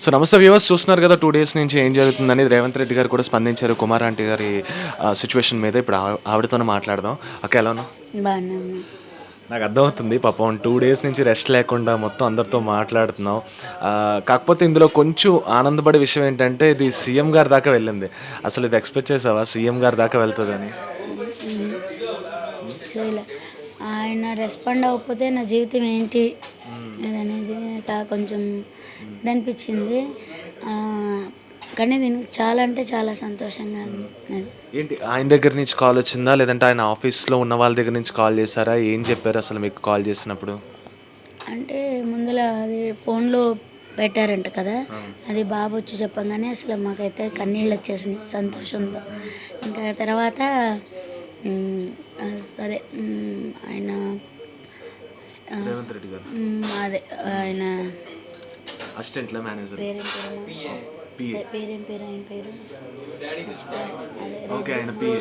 So నమస్తే viewers చూస్తున్నారు కదా టూ డేస్ నుంచి ఏం జరుగుతుందని రేవంత్ రెడ్డి గారు కూడా స్పందించారు. కుమార్ ఆంటీ గారి సిచ్యువేషన్ మీద ఇప్పుడు ఆవి- ఆవిడతోనే మాట్లాడదాం. అక్క ఎలా నాకు అర్థమవుతుంది పాపం టూ డేస్ నుంచి రెస్ట్ లేకుండా మొత్తం అందరితో మాట్లాడుతున్నాం కాకపోతే ఇందులో కొంచెం ఆనందపడే విషయం ఏంటంటే ఇది సీఎం గారి దాకా వెళ్ళింది. అసలు ఇది ఎక్స్పెక్ట్ చేసావా? సీఎం గారి దాకా వెళ్తుందని ఆయన రెస్పాండ్ అవ్వకపోతే నా జీవితం ఏంటి? అనేది కొంచెం ఇది అనిపించింది కానీ దీనికి చాలా అంటే చాలా సంతోషంగా ఉంది. ఏంటి ఆయన దగ్గర నుంచి కాల్ వచ్చిందా? లేదంటే ఆయన ఆఫీస్లో ఉన్న వాళ్ళ దగ్గర నుంచి కాల్ చేశారా? ఏం చెప్పారు అసలు మీకు కాల్ చేసినప్పుడు? అంటే ముందర అది ఫోన్లో పెట్టారంట కదా. అది బాబు వచ్చి చెప్పంగానే అసలు మాకైతే కన్నీళ్ళు వచ్చేసినాయి సంతోషంతో. ఇంకా తర్వాత అదే ఆయన అదే ఆయన అసిస్టెంట్ల మేనేజర్. పేరేం పేరు పిఏ పేరేం పేరు? ఆయన పేరు? అదే ఓకే ఆయన పిఏ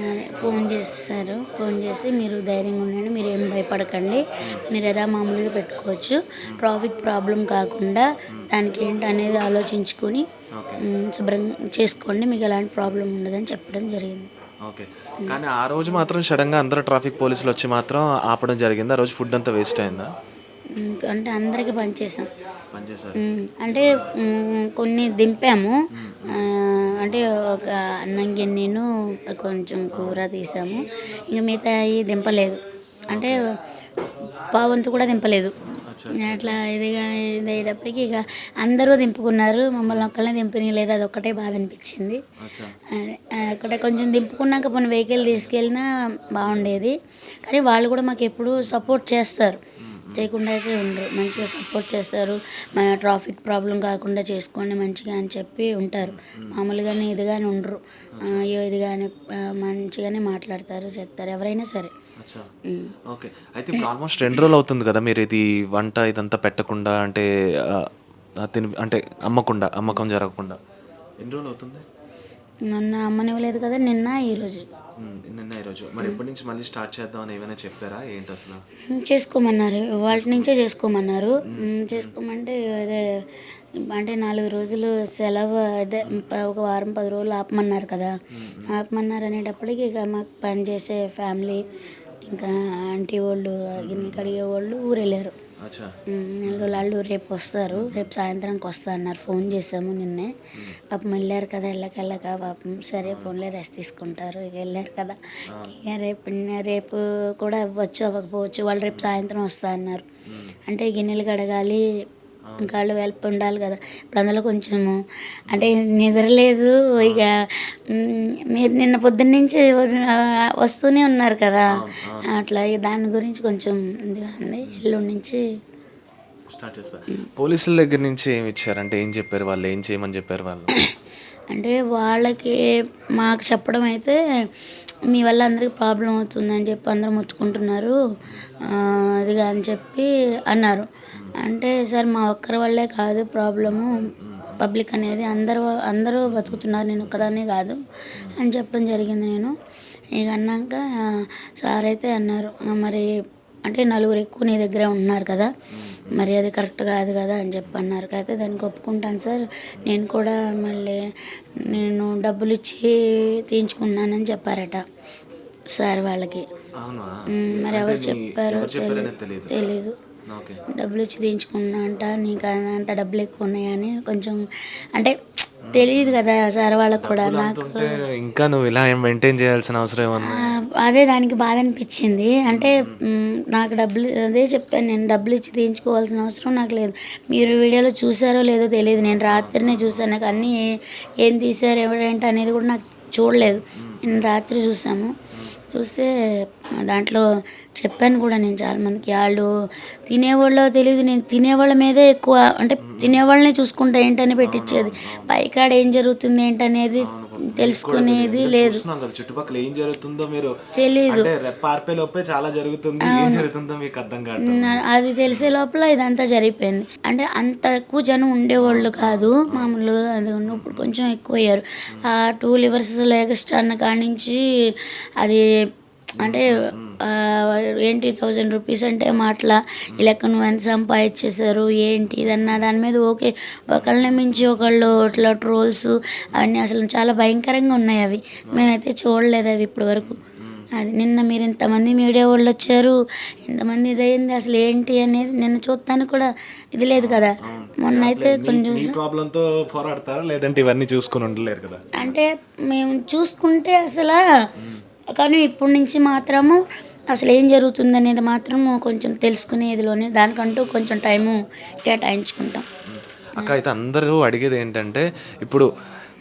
అదే ఫోన్ చేస్తారు. ఫోన్ చేసి మీరు ధైర్యంగా ఉండండి మీరు ఏం భయపడకండి. మీరు యథా మామూలుగా పెట్టుకోవచ్చు. ట్రాఫిక్ ప్రాబ్లం కాకుండా దానికి ఏంటి అనేది ఆలోచించుకొని శుభ్రం చేసుకోండి. మీకు ఎలాంటి ప్రాబ్లం ఉండదని చెప్పడం జరిగింది. ఓకే కానీ ఆ రోజు మాత్రం సడన్గా అందరూ ట్రాఫిక్ పోలీసులు వచ్చి మాత్రం ఆపడం జరిగింది. ఆ రోజు ఫుడ్ అంతా వేస్ట్ అయిందా? అంటే అందరికీ పనిచేసాం. అంటే కొన్ని దింపాము. అంటే ఒక అన్నం గిన్నెను కొంచెం కూర తీసాము. ఇక మిగతా దింపలేదు. అంటే పావంతు కూడా దింపలేదు. అట్లా ఇదిగా ఇది అయ్యేటప్పటికి ఇక అందరూ దింపుకున్నారు. మమ్మల్ని ఒక్కళ్ళనే దింపనీయలేదు. అది ఒక్కటే బాధ అనిపించింది. అక్కడ కొంచెం దింపుకున్నాక పోనీ వెహికల్ తీసుకెళ్ళినా బాగుండేది. కానీ వాళ్ళు కూడా మాకు ఎప్పుడు సపోర్ట్ చేస్తారు. చేయకుండా అయితే ఉండరు. మంచిగా సపోర్ట్ చేస్తారు. మన ట్రాఫిక్ ప్రాబ్లం కాకుండా చేసుకోండి మంచిగా అని చెప్పి ఉంటారు. మామూలుగానే ఇదిగానే ఉండరు. అయ్యో ఇది కానీ మంచిగానే మాట్లాడతారు చేస్తారు ఎవరైనా సరే. ఓకే. అయితే ఆల్మోస్ట్ రెండు రోజులు అవుతుంది కదా మీరు ఇది వంట ఇదంతా పెట్టకుండా అంటే తిని అంటే అమ్మకుండా అమ్మకం జరగకుండా. ఎన్ని రోజులు అవుతుంది? మొన్న అమ్మనివ్వలేదు కదా నిన్న ఈరోజు నిన్న ఈరోజు మరి ఎప్పటి నుంచి మళ్ళీ స్టార్ట్ చేద్దామని ఏమైనా చెప్పారా? ఏంటి అసలు? చేసుకోమన్నారు. వాళ్ళ నుంచే చేసుకోమన్నారు. చేసుకోమంటే అదే అంటే నాలుగు రోజులు సెలవు అదే ఒక వారం పది రోజులు ఆపమన్నారు కదా. ఆపమన్నారు అనేటప్పటికి ఇక మాకు పని చేసే ఫ్యామిలీ ఇంకా ఆంటీ వాళ్ళు గిన్నెలు కడిగే వాళ్ళు ఊరు వెళ్ళారు నెల రోజులు వాళ్ళు రేపు వస్తారు. రేపు సాయంత్రానికి వస్తా అన్నారు. ఫోన్ చేసాము నిన్నే. పాపం వెళ్ళారు కదా వెళ్ళక వెళ్ళక పాపం. సరే ఫోన్లో రెస్ట్ తీసుకుంటారు. ఇక వెళ్ళారు కదా. ఇక రేపు రేపు కూడా అవ్వచ్చు అవ్వకపోవచ్చు. వాళ్ళు రేపు సాయంత్రం వస్తా అన్నారు. అంటే గిన్నెలు కడగాలి ఇంకా వాళ్ళు వెల్ప్ ఉండాలి కదా. ఇప్పుడు అందులో కొంచెము అంటే నిద్రలేదు ఇక మీరు నిన్న పొద్దున్న నుంచి వస్తూనే ఉన్నారు కదా. అట్లా దాని గురించి కొంచెం ఇదిగా ఉంది. ఎల్లుండి నుంచి స్టార్ట్ చేస్తా. పోలీసుల దగ్గర నుంచి ఏమి ఇచ్చారు? అంటే ఏం చెప్పారు వాళ్ళు? ఏం చేయమని చెప్పారు వాళ్ళు? అంటే వాళ్ళకి మాకు చెప్పడం అయితే మీ వల్ల అందరికి ప్రాబ్లం అవుతుందని చెప్పి అందరూ ముచ్చుకుంటున్నారు. అది అదిగా అని చెప్పి అన్నారు. అంటే సార్ మా ఒక్కరి వల్లే కాదు ప్రాబ్లము. పబ్లిక్ అనేది అందరూ అందరూ బతుకుతున్నారు. నేను ఒక్కదాన్నే కాదు అని చెప్పడం జరిగింది నేను. ఇక అన్నాక సార్ అయితే అన్నారు మరి అంటే నలుగురు ఎక్కువ నీ దగ్గరే ఉంటున్నారు కదా. మరి అది కరెక్ట్ కాదు కదా అని చెప్పి అన్నారు అయితే దానికి ఒప్పుకుంటాను సార్. నేను కూడా మళ్ళీ నేను డబ్బులు ఇచ్చి తీయించుకున్నానని చెప్పారట సార్ వాళ్ళకి. మరి ఎవరు చెప్పారో తెలీదు. డబ్బులు ఇచ్చి తీయించుకున్నా అంట నీకు అంత డబ్బులు ఎక్కువ ఉన్నాయని కొంచెం అంటే తెలియదు కదా సార్ వాళ్ళకి కూడా నాకు. ఇంకా నువ్వు ఇలా మెయింటైన్ చేయాల్సిన అవసరం ఏమన్నా? అదే దానికి బాధ అనిపించింది. అంటే నాకు డబ్బులు అదే చెప్పాను నేను డబ్బులు ఇచ్చి తీయించుకోవాల్సిన అవసరం నాకు లేదు. మీరు వీడియోలో చూసారో లేదో తెలియదు నేను రాత్రినే చూసాను. నాకు అన్నీ ఏ- ఏం తీశారు ఎవరేంటి అనేది కూడా నాకు చూడలేదు. నేను రాత్రి చూసాము. చూస్తే దాంట్లో చెప్పాను కూడా నేను చాలామందికి వాళ్ళు తినేవాళ్ళో తెలియదు నేను తినేవాళ్ళ మీదే ఎక్కువ అంటే తినేవాళ్ళని చూసుకుంటా ఏంటని పెట్టించేది పైకాడ ఏం జరుగుతుంది ఏంటనేది తెలుసుకునేది లేదు. చుట్టుపక్కల ఏం జరుగుతుందో మీరు రెప్ప ఆర్పే లోపే చాలా జరుగుతుంది ఏం జరుగుతుందో మీకు అర్థం కాదు అది తెలిసే లోపల ఇదంతా జరిగిపోయింది. అంటే అంత ఎక్కువ జనం ఉండేవాళ్ళు కాదు మామూలుగా అది ఉన్న- ఇప్పుడు కొంచెం ఎక్కువ అయ్యారు ఆ టూ లివర్స్ ఎక్స్ట్రా అన్న కాడి నుంచి అది అంటే ఏంటి థౌజండ్ రూపీస్ అంటే మాటల ఈ లెక్క నువ్వు ఎంత సంపాదించేశారు ఏంటి ఇదన్నా దాని మీద ఓకే. ఒకళ్ళని మించి ఒకళ్ళు ఇట్లా ట్రోల్స్ అవన్నీ అసలు చాలా భయంకరంగా ఉన్నాయి అవి. మేమైతే చూడలేదు అవి ఇప్పటి వరకు. అది నిన్న మీరు ఇంతమంది మీడియా వాళ్ళు వచ్చారు ఇంతమంది ఇదైంది అసలు ఏంటి అనేది నిన్న చూస్తానికి కూడా ఇది లేదు కదా. మొన్న అయితే కొంచెం మీ ప్రాబ్లంతో పోరాడతారా? లేదంటే ఇవన్నీ చూసుకుని ఉండలేరు కదా? అంటే మేము చూసుకుంటే అసలు కానీ ఇప్పటి నుంచి మాత్రము అసలు ఏం జరుగుతుంది అనేది మాత్రం కొంచెం తెలుసుకునేదిలోనే దానికంటూ కొంచెం టైము కేటాయించుకుంటాం. అక్క అయితే అందరూ అడిగేది ఏంటంటే ఇప్పుడు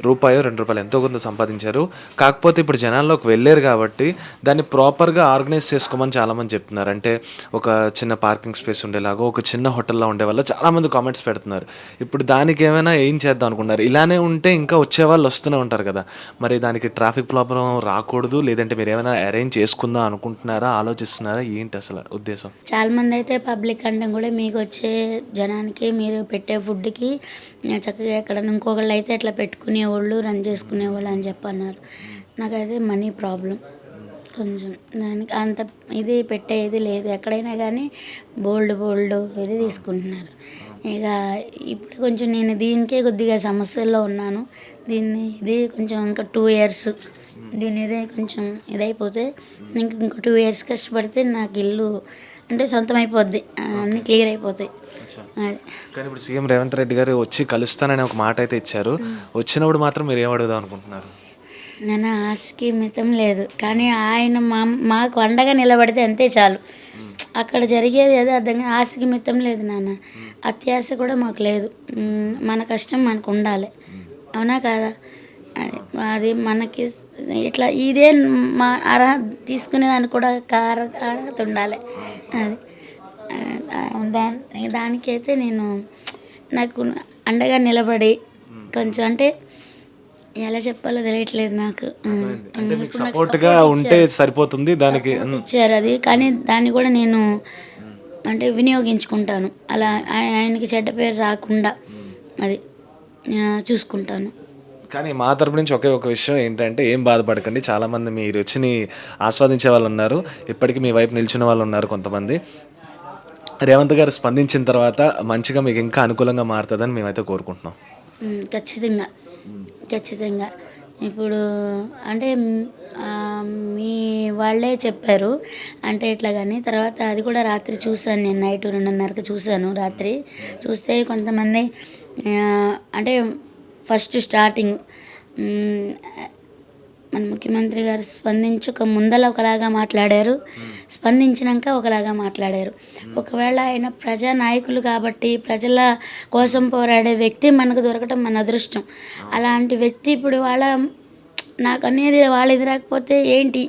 రూపాయో రెండు రూపాయలు ఎంతో కొంత సంపాదించారు. కాకపోతే ఇప్పుడు జనాల్లోకి వెళ్ళారు కాబట్టి దాన్ని ప్రాపర్గా ఆర్గనైజ్ చేసుకోమని చాలామంది చెప్తున్నారు. అంటే ఒక చిన్న పార్కింగ్ స్పేస్ ఉండేలాగా ఒక చిన్న హోటల్లో ఉండే వల్ల చాలామంది కామెంట్స్ పెడుతున్నారు. ఇప్పుడు దానికి ఏమైనా ఏం చేద్దాం అనుకున్నారు? ఇలానే ఉంటే ఇంకా వచ్చే వాళ్ళు వస్తూనే ఉంటారు కదా. మరి దానికి ట్రాఫిక్ ప్రాబ్లం రాకూడదు? లేదంటే మీరు ఏమైనా అరేంజ్ చేసుకుందాం అనుకుంటున్నారా? ఆలోచిస్తున్నారా? ఏంటి అసలు ఉద్దేశం? చాలా మంది అయితే పబ్లిక్ అంటే కూడా మీకు వచ్చే జనానికి మీరు పెట్టే ఫుడ్కి చక్కగా ఎక్కడ ఇంకొకళ్ళు అయితే ఇట్లా పెట్టుకునేవాళ్ళు రన్ చేసుకునేవాళ్ళు అని చెప్పి అన్నారు నాకైతే మనీ ప్రాబ్లం కొంచెం దానికి అంత ఇది పెట్టేది లేదు. ఎక్కడైనా కానీ బోల్డ్ బోల్డ్ ఇది తీసుకుంటున్నారు. ఇక ఇప్పుడు కొంచెం నేను దీనికే కొద్దిగా సమస్యల్లో ఉన్నాను. దీన్ని ఇది కొంచెం ఇంకా టూ ఇయర్స్ దీని ఇదే కొంచెం ఇదైపోతే ఇంక ఇంకో టూ ఇయర్స్ కష్టపడితే నాకు ఇల్లు అంటే సొంతం అయిపోద్ది అన్నీ క్లియర్ అయిపోతాయి. కానీ ఇప్పుడు సీఎం రేవంత్ రెడ్డి గారు వచ్చి కలుస్తానని ఒక మాట అయితే ఇచ్చారు. వచ్చినప్పుడు మాత్రం మీరు ఏం అడుగుదాం అనుకుంటున్నారు? నేను ఆశకి మితం లేదు. కానీ ఆయన మా మాకు అండగా నిలబడితే అంతే చాలు. అక్కడ జరిగేది ఏదో అర్థం. ఆశకి మితం లేదు నాన్న. అత్యాశ కూడా మాకు లేదు. మన కష్టం మనకు ఉండాలి. అవునా కాదా? అది అది మనకి ఇట్లా ఇదే మా అర్హ తీసుకునేదానికి కూడా అర్హత ఉండాలి. అది. దాని దానికైతే నేను నాకు అండగా నిలబడి కొంచెం అంటే ఎలా చెప్పాలో తెలియట్లేదు నాకు. సపోర్ట్గా ఉంటే సరిపోతుంది దానికి ఇచ్చారు అది. కానీ దాన్ని కూడా నేను అంటే వినియోగించుకుంటాను. అలా ఆయ- ఆయనకి చెడ్డ పేరు రాకుండా అది చూసుకుంటాను. కానీ మా తరపు నుంచి ఒకే ఒక విషయం ఏంటంటే ఏం బాధపడకండి. చాలామంది మీ రుచిని ఆస్వాదించే వాళ్ళు ఉన్నారు. ఇప్పటికీ మీ వైపు నిల్చున్న వాళ్ళు ఉన్నారు కొంతమంది. రేవంత్ గారు స్పందించిన తర్వాత మంచిగా మీకు ఇంకా అనుకూలంగా మారుతుందని మేమైతే కోరుకుంటున్నాం. ఖచ్చితంగా. ఖచ్చితంగా. ఇప్పుడు అంటే మీ వాళ్ళే చెప్పారు. అంటే ఇట్లా కానీ తర్వాత అది కూడా రాత్రి చూశాను నేను. నైట్ రెండున్నరకు చూశాను రాత్రి. చూస్తే కొంతమంది అంటే ఫస్ట్ స్టార్టింగ్ మన ముఖ్యమంత్రి గారు స్పందించక ముందల ఒకలాగా మాట్లాడారు. స్పందించినాక ఒకలాగా మాట్లాడారు. ఒకవేళ ఆయన ప్రజా నాయకులు కాబట్టి ప్రజల కోసం పోరాడే వ్యక్తి మనకు దొరకటం మన అదృష్టం. అలాంటి వ్యక్తి ఇప్పుడు వాళ్ళ నాకు అనేది వాళ్ళు ఎదురకపోతే ఏంటి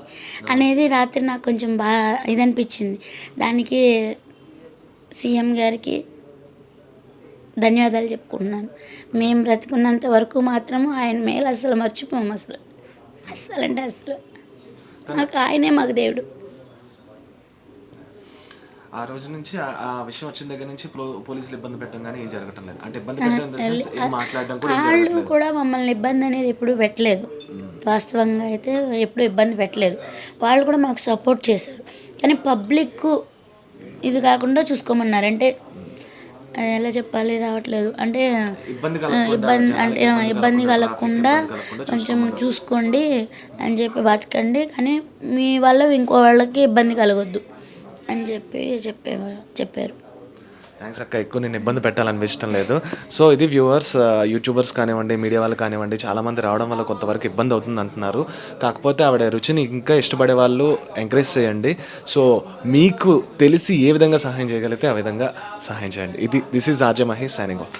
అనేది రాత్రి నాకు కొంచెం బాగా ఇది అనిపించింది దానికి సీఎం గారికి ధన్యవాదాలు చెప్పుకుంటున్నాను. మేము బ్రతికున్నంత వరకు మాత్రము ఆయన మేలు అసలు మర్చిపోము అసలు. అసలు. అంటే అసలు మాకు ఆయనే మాకు దేవుడు. ఆ రోజు నుంచి ఆ- విషయం వచ్చిన దగ్గర నుంచి పోలీసులు ఇబ్బంది పెట్టడం కానీ ఏం జరగటం లేదు అంటే ఇబ్బంది పెట్టడం మాట్లాడడం వాళ్ళు కూడా మమ్మల్ని ఇబ్బంది అనేది ఎప్పుడు పెట్టలేదు. వాస్తవంగా అయితే ఎప్పుడు ఇబ్బంది పెట్టలేదు. వాళ్ళు కూడా మాకు సపోర్ట్ చేశారు. కానీ పబ్లిక్ ఇది కాకుండా చూసుకోమన్నారు. అంటే ఎలా చెప్పాలి? రావట్లేదు. అంటే ఇబ్బంది అంటే ఇబ్బంది కలగకుండా కొంచెం చూసుకోండి అని చెప్పి బతకండి. కానీ మీ వల్ల ఇంకో వాళ్ళకి ఇబ్బంది కలగొద్దు అని చెప్పి చెప్పేవారు చెప్పారు. థ్యాంక్స్ అక్క ఎక్కువ నేను ఇబ్బంది పెట్టాలనిపించడం లేదు. సో ఇది వ్యూవర్స్ యూట్యూబర్స్ కానివ్వండి మీడియా వాళ్ళు కానివ్వండి చాలామంది రావడం వల్ల కొంతవరకు ఇబ్బంది అవుతుంది అంటున్నారు. కాకపోతే ఆవిడ రుచిని ఇంకా ఇష్టపడే వాళ్ళు ఎంకరేజ్ చేయండి. సో మీకు తెలిసి ఏ విధంగా సహాయం చేయగలిగితే ఆ విధంగా సహాయం చేయండి. ఇది this is RJ Mahesh signing off